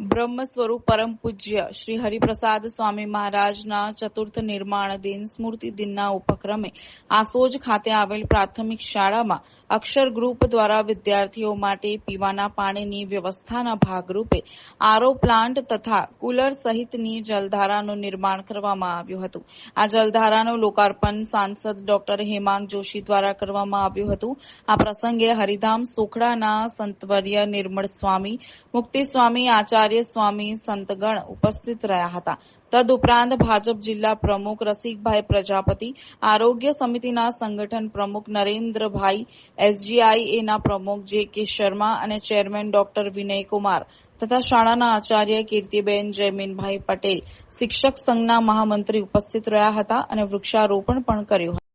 બ્રહ્મ સ્વરૂપ પરમ પૂજ્ય શ્રી હરિપ્રસાદ સ્વામી મહારાજના ચતુર્થ નિર્માણ દિન, સ્મૃતિ દિનના ઉપક્રમે આસોજ ખાતે આવેલ પ્રાથમિક શાળામાં અક્ષર ગ્રુપ દ્વારા વિદ્યાર્થીઓ માટે પીવાના પાણીની વ્યવસ્થાના ભાગરૂપે આરો પ્લાન્ટ તથા કુલર સહિતની જલધારાનું નિર્માણ કરવામાં આવ્યું હતું. આ જલધારાનું લોકાર્પણ સાંસદ ડોક્ટર હેમાંગ જોશી દ્વારા કરવામાં આવ્યું હતું. આ પ્રસંગે હરિધામ સોખડાના સંતવર્ય નિર્મળ સ્વામી મુક્તિ સ્વામી આચાર્ય સ્વામી સંતગણ ઉપસ્થિત રહ્યા હતા. તદુપરાંત ભાજપ જિલ્લા પ્રમુખ રસિકભાઈ પ્રજાપતિ, આરોગ્ય સમિતિના સંગઠન પ્રમુખ નરેન્દ્રભાઈ એસજીઆઈએના પ્રમુખ જે કે શર્મા અને ચેરમેન ડોક્ટર વિનયકુમાર તથા શાળાના આચાર્ય કીર્તિબેન જયમીનભાઈ પટેલ શિક્ષક સંઘના મહામંત્રી ઉપસ્થિત રહ્યા હતા અને વૃક્ષારોપણ પણ કર્યું હતું.